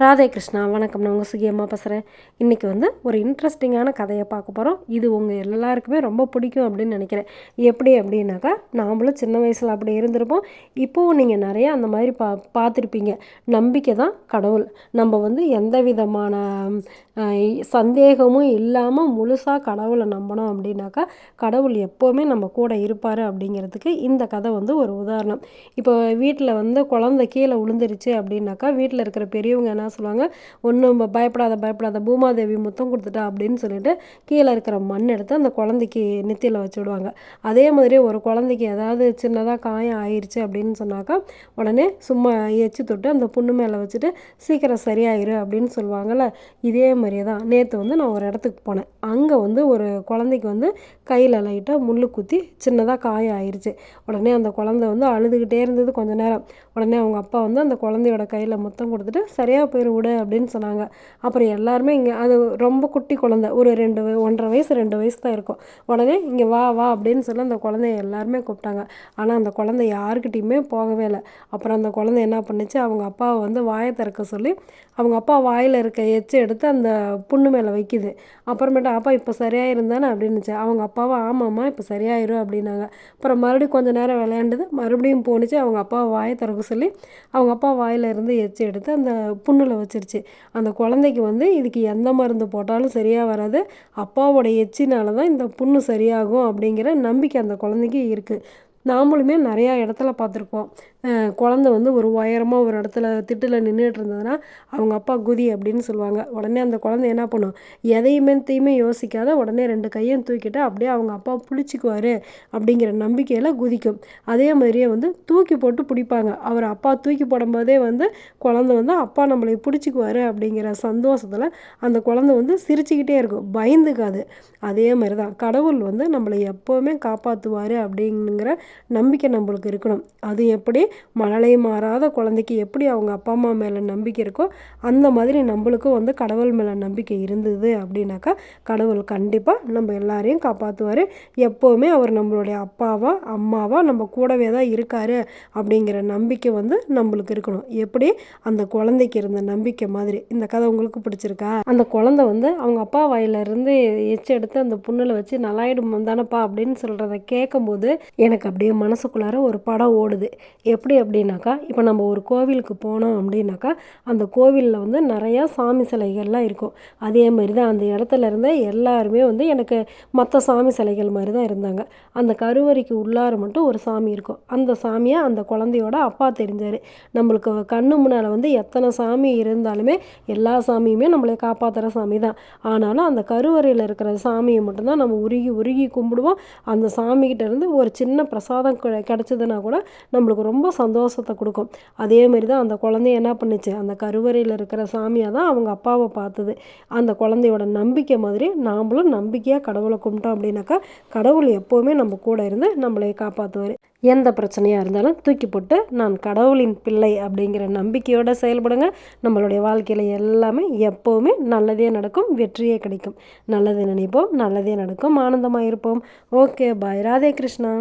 ராதே கிருஷ்ணா வணக்கம். நான் உங்கள் சுகியம்மா பேசுகிறேன் இன்றைக்கி வந்து ஒரு இன்ட்ரெஸ்டிங்கான கதையை பார்க்க போகிறோம் இது உங்கள் எல்லாருக்குமே ரொம்ப பிடிக்கும் அப்படின்னு நினைக்கிறேன். எப்படி அப்படின்னாக்கா நாமளும் சின்ன வயசில் அப்படி இருந்திருப்போம். இப்போவும் நீங்கள் நிறையா அந்த மாதிரி பா பார்த்துருப்பீங்க. நம்பிக்கை தான் கடவுள். நம்ம வந்து எந்த விதமான சந்தேகமும் இல்லாமல் முழுசாக கடவுளை நம்பணும் அப்படின்னாக்கா கடவுள் எப்போவுமே நம்ம கூட இருப்பார் அப்படிங்கிறதுக்கு இந்த கதை வந்து ஒரு உதாரணம். இப்போ வீட்டில் வந்து குழந்தை கீழே விழுந்துருச்சு அப்படின்னாக்கா வீட்டில் இருக்கிற பெரியவங்க என்ன சொல்லுவாங்க. ஒன்றும் பயப்படாத பயப்படாத பூமாதேவி முத்தம் கொடுத்துட்டா அப்படின்னு சொல்லிட்டு கீழே இருக்கிற மண் எடுத்து அந்த குழந்தைக்கு நெத்தியில் வச்சு விடுவாங்க. அதே மாதிரி ஒரு குழந்தைக்கு ஏதாவது சின்னதாக காயம் ஆயிடுச்சு அப்படின்னு சொன்னாக்கா உடனே சும்மா எச்சு தொட்டு அந்த புண்ணு மேலே வச்சுட்டு சீக்கிரம் சரியாயிரு அப்படின்னு சொல்லுவாங்கள்ல இதே மாதிரியே தான். நேற்று வந்து நான் ஒரு இடத்துக்கு போனேன். அங்கே வந்து ஒரு குழந்தைக்கு வந்து கையில் லைட்டாக முள் குத்தி சின்னதாக காயம் ஆயிடுச்சு உடனே அந்த குழந்தை வந்து அழுதுகிட்டே இருந்தது கொஞ்ச நேரம். உடனே அவங்க அப்பா வந்து அந்த குழந்தையோட கையில் முத்தம் கொடுத்துட்டு சரியாக போயிரு விடு அப்படின்னு சொன்னாங்க. அப்புறம் எல்லாருமே இங்கே அது ரொம்ப குட்டி குழந்த ஒரு ரெண்டு ஒன்றரை வயசு ரெண்டு வயசு தான் இருக்கும். உடனே இங்கே வா வா அப்படின்னு சொல்லி அந்த குழந்தைய எல்லாருமே கூப்பிட்டாங்க. ஆனால் அந்த குழந்தை யாருக்கிட்டையுமே போகவே இல்லை. அப்புறம் அந்த குழந்தை என்ன பண்ணுச்சு அவங்க அப்பாவை வந்து வாயை திறக்க சொல்லி அவங்க அப்பா வாயில் இருக்க எச்சு எடுத்து அந்த புண்ணு மேலே வைக்குது. அப்புறமேட்டு அப்பா இப்போ சரியாக இருந்தானே அப்படின்னுச்சு அவங்க அப்பாவை ஆமாம்மா இப்போ சரியாயிரும் அப்படின்னாங்க. அப்புறம் மறுபடியும் கொஞ்சம் நேரம் விளையாண்டுது மறுபடியும் போணுச்சு அவங்க அப்பாவை வாயை திறக்க சொல்லி அவங்க அப்பா வாயில் இருந்து எச்சு எடுத்து அந்த புண்ணில் வச்சிருச்சு. அந்த குழந்தைக்கு வந்து இதுக்கு எந்த மருந்து போட்டாலும் சரியாக வராது. அப்பாவோட எச்சினால தான் இந்த புண்ணு சரியாகும் அப்படிங்கிற நம்பிக்கை அந்த குழந்தைக்கு இருக்குது நாமளுமே நிறையா இடத்துல பார்த்துருக்கோம் குழந்த வந்து ஒரு உயரமாக ஒரு இடத்துல திட்டில் நின்றுட்டு இருந்ததுன்னா அவங்க அப்பா குதி அப்படின்னு சொல்லுவாங்க. உடனே அந்த குழந்தை என்ன பண்ணும்? எதையுமே தீமே யோசிக்காத உடனே ரெண்டு கையும் தூக்கிட்டு அப்படியே அவங்க அப்பா பிடிச்சிக்குவார் அப்படிங்கிற நம்பிக்கையில் குதிக்கும். அதே மாதிரியே வந்து தூக்கி போட்டு பிடிப்பாங்க. அவர் அப்பா தூக்கி போடும்போதே வந்து குழந்த வந்து அப்பா நம்மளை பிடிச்சிக்குவார் அப்படிங்கிற சந்தோஷத்தில் அந்த குழந்த வந்து சிரிச்சுக்கிட்டே இருக்கும். பயந்துக்காது. அதே மாதிரி தான் கடவுள் வந்து நம்மளை எப்போவுமே காப்பாற்றுவார் அப்படிங்கிற நம்பிக்கை நம்மளுக்கு இருக்கணும். அது எப்படி? மழலை மாறாத குழந்தைக்கு எப்படி அவங்க அப்பா அம்மா மேலே நம்பிக்கை இருக்கோ அந்த மாதிரி நம்மளுக்கும் வந்து கடவுள் மேலே நம்பிக்கை இருந்தது அப்படின்னாக்கா கடவுள் கண்டிப்பாக நம்ம எல்லாரையும் காப்பாற்றுவார் எப்போவுமே அவர் நம்மளுடைய அப்பாவா அம்மாவா நம்ம கூடவே தான் இருக்கார் அப்படிங்கிற நம்பிக்கை வந்து நம்மளுக்கு இருக்கணும். எப்படி? அந்த குழந்தைக்கு இருந்த நம்பிக்கை மாதிரி. இந்த கதை உங்களுக்கு பிடிச்சிருக்கா? அந்த குழந்தை வந்து அவங்க அப்பா வாயிலிருந்து எச்சு எடுத்து அந்த புண்ணில் வச்சு நல்லாயிடும் தானப்பா அப்படின்னு சொல்கிறத கேட்கும்போது எனக்கு அப்படியே மனசுக்குள்ளார ஒரு படம் ஓடுது. எப்படி அப்படின்னாக்கா இப்போ நம்ம ஒரு கோவிலுக்கு போனோம் அப்படின்னாக்கா அந்த கோவிலில் வந்து நிறையா சாமி சிலைகள்லாம் இருக்கும். அதே மாதிரி தான் அந்த இடத்துல இருந்த எல்லாருமே வந்து எனக்கு மற்ற சாமி சிலைகள் மாதிரி தான் இருந்தாங்க. அந்த கருவறைக்கு உள்ளார மட்டும் ஒரு சாமி இருக்கும். அந்த சாமியை அந்த குழந்தையோட அப்பா தெரிஞ்சார். நம்மளுக்கு கண்ணு முன்னால் வந்து எத்தனை சாமி இருந்தாலுமே எல்லா சாமியுமே நம்மளை காப்பாற்றுற சாமி தான் ஆனாலும் அந்த கருவறையில் இருக்கிற சாமியை மட்டும்தான் நம்ம உருகி உருகி கும்பிடுவோம். அந்த சாமிக்கிட்ட இருந்து ஒரு சின்ன பிரசாதம் கிடைச்சதுன்னா கூட நம்மளுக்கு ரொம்ப சந்தோஷத்தை கொடுக்கும். அதே மாதிரி தான் அந்த குழந்தைய என்ன பண்ணுச்சு? அந்த கருவறையில் இருக்கிற சாமியாக தான் அவங்க அப்பாவை பார்த்தது. அந்த குழந்தையோட நம்பிக்கை மாதிரி நாமளும் நம்பிக்கையாக கடவுளை கும்பிட்டோம் அப்படின்னாக்கா கடவுள் எப்போவுமே நம்ம கூட இருந்து நம்மளை காப்பாற்றுவார் எந்த பிரச்சனையாக இருந்தாலும் தூக்கி போட்டு நான் கடவுளின் பிள்ளை அப்படிங்கிற நம்பிக்கையோடு செயல்படுங்க. நம்மளுடைய வாழ்க்கையில் எல்லாமே எப்போவுமே நல்லதே நடக்கும் வெற்றியே கிடைக்கும். நல்லது நினைப்போம் நல்லதே நடக்கும் ஆனந்தமாக இருப்போம். Okay bye. ராதே கிருஷ்ணா.